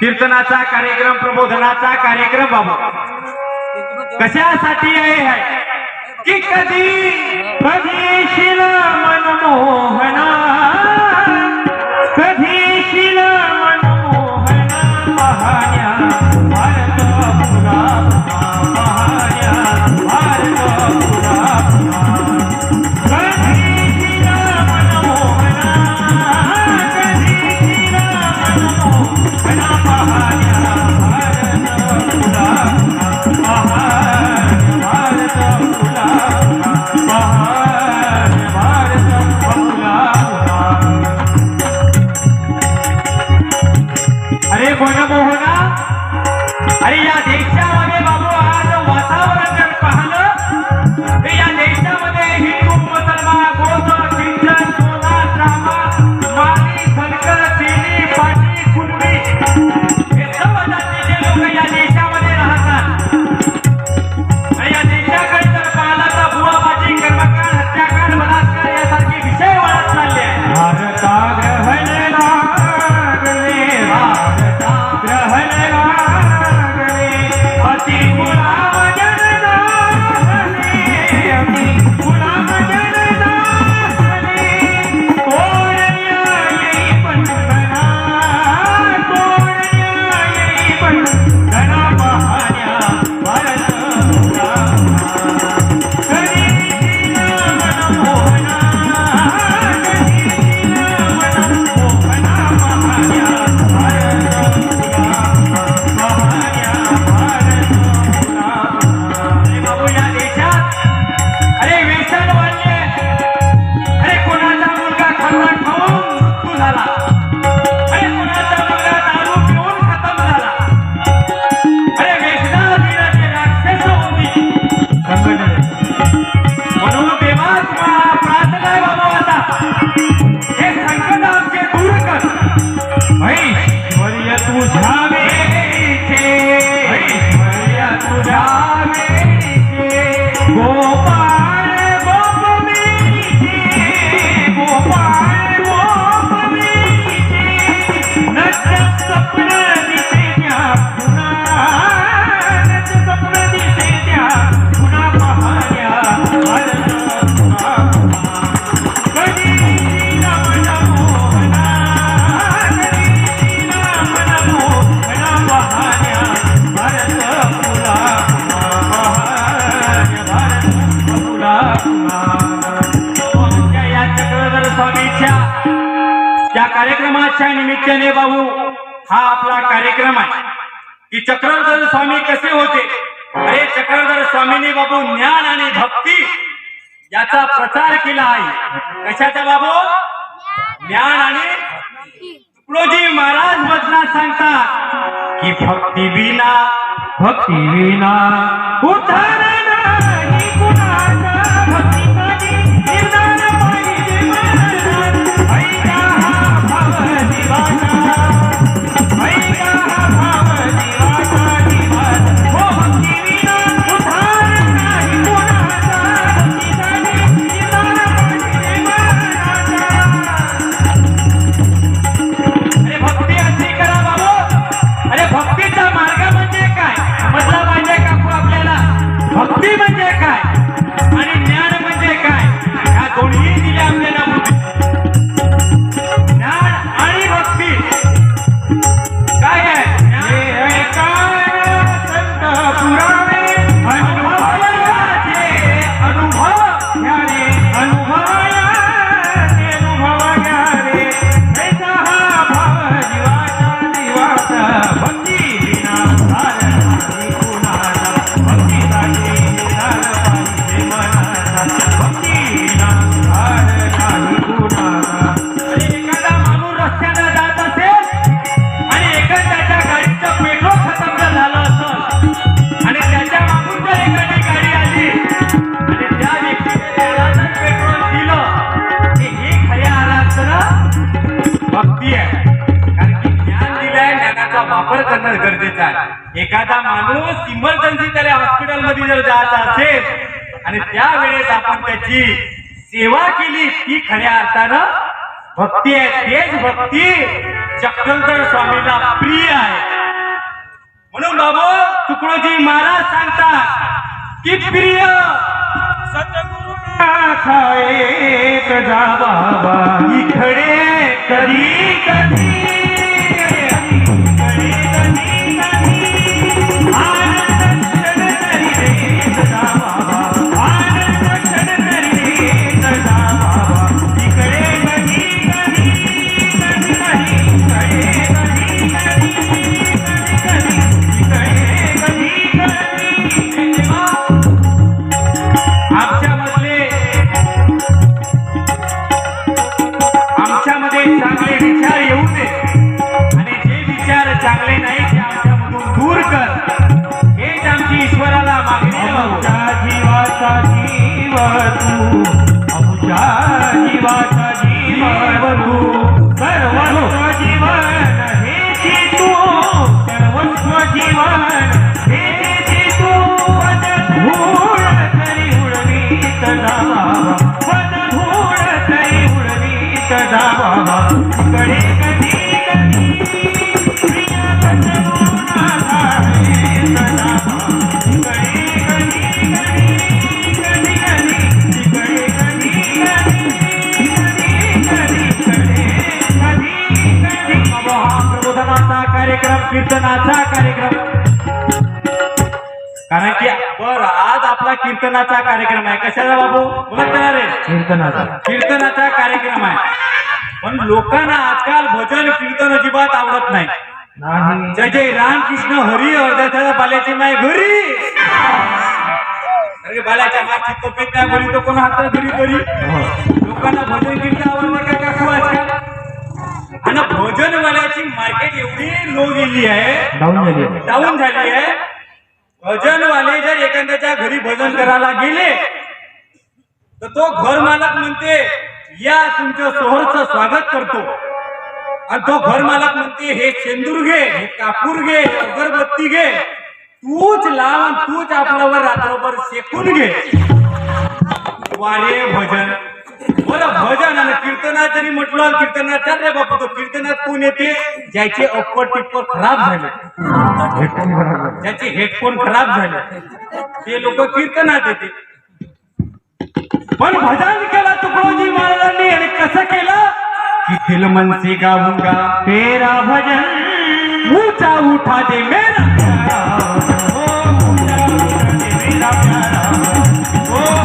कीर्तनाचा कार्यक्रम प्रबोधनाचा कार्यक्रम बाबा. कशासाठी आहे की कधी भगेशील मनमोहना அறியா Thank you. कार्यक्रमाच्या निमित्ताने भाऊ हा आपला कार्यक्रम आहे. की चक्रधर स्वामी कसे होते? अरे चक्रधर स्वामीने बाबू ज्ञान आणि भक्ती याचा प्रचार केला आहे. कशाचा बाबू? ज्ञान आणि तुकडोजी महाराज मधला सांगतात की भक्ती विना भक्ती विना उतारा त्याचा वापर करणं गरजेचं आहे. एखादा माणूस इमर्जन्सी त्याला हॉस्पिटलमध्ये जर जायचा असेल आणि त्यावेळेस आपण त्याची सेवा केली ती खऱ्या अर्थानं भक्ती आहे. तेच भक्ती चक्कलकर स्वामीला प्रिय आहे. म्हणून बाबू तुकडोजी महाराज सांगतात की प्रिय सतगुरु खडे कधी तू आपला कीर्तनाचा कार्यक्रम आहे. कशाचा बाबू? बोलत रे. कीर्तनाचा. कीर्तनाचा कार्यक्रम आहे. पण लोकांना आजकाल भजन कीर्तन अजिबात आवडत नाही. नाही. जय जय रामकृष्ण हरी अर्ध्याच्या बाल्याची माय घरी. अरे बाल्याच्या मागची तब्येत नाही बरी तो कोण हातात घरी लोकांना भजन कीर्तन आवडतं का काकू आजकाल? आणि भजनवाल्याची मार्केट एवढी लो गेली आहे. डाऊन झाली आहे. भजनवाले जर एखाद्याच्या घरी भजन करायला गेले तर तो घर मालक म्हणते या तुमच्या सोहरचं स्वागत करतो. आणि तो घर मालक म्हणते हे शेंदूर घे हे कापूर घे अगरबत्ती घे तूच लाव तूच आपल्यावर रात्रभर शेकून घे. वारे भजन. बोला भजन आणि कीर्तनात जरी म्हटलो कीर्तनात रे बाप तो कीर्तनात कोण येते? ज्याचे अप्पर टिप्पर खराब झाले. ज्याचे हेडफोन खराब झाले. ते लोक कीर्तनात येते. पण भजन केला तुकडोजी महाराजांनी आणि कसं केलं? कि दिल मनसी से गाऊंगा तेरा भजन. ऊंचा उठा दे मेरा प्यारा. हो,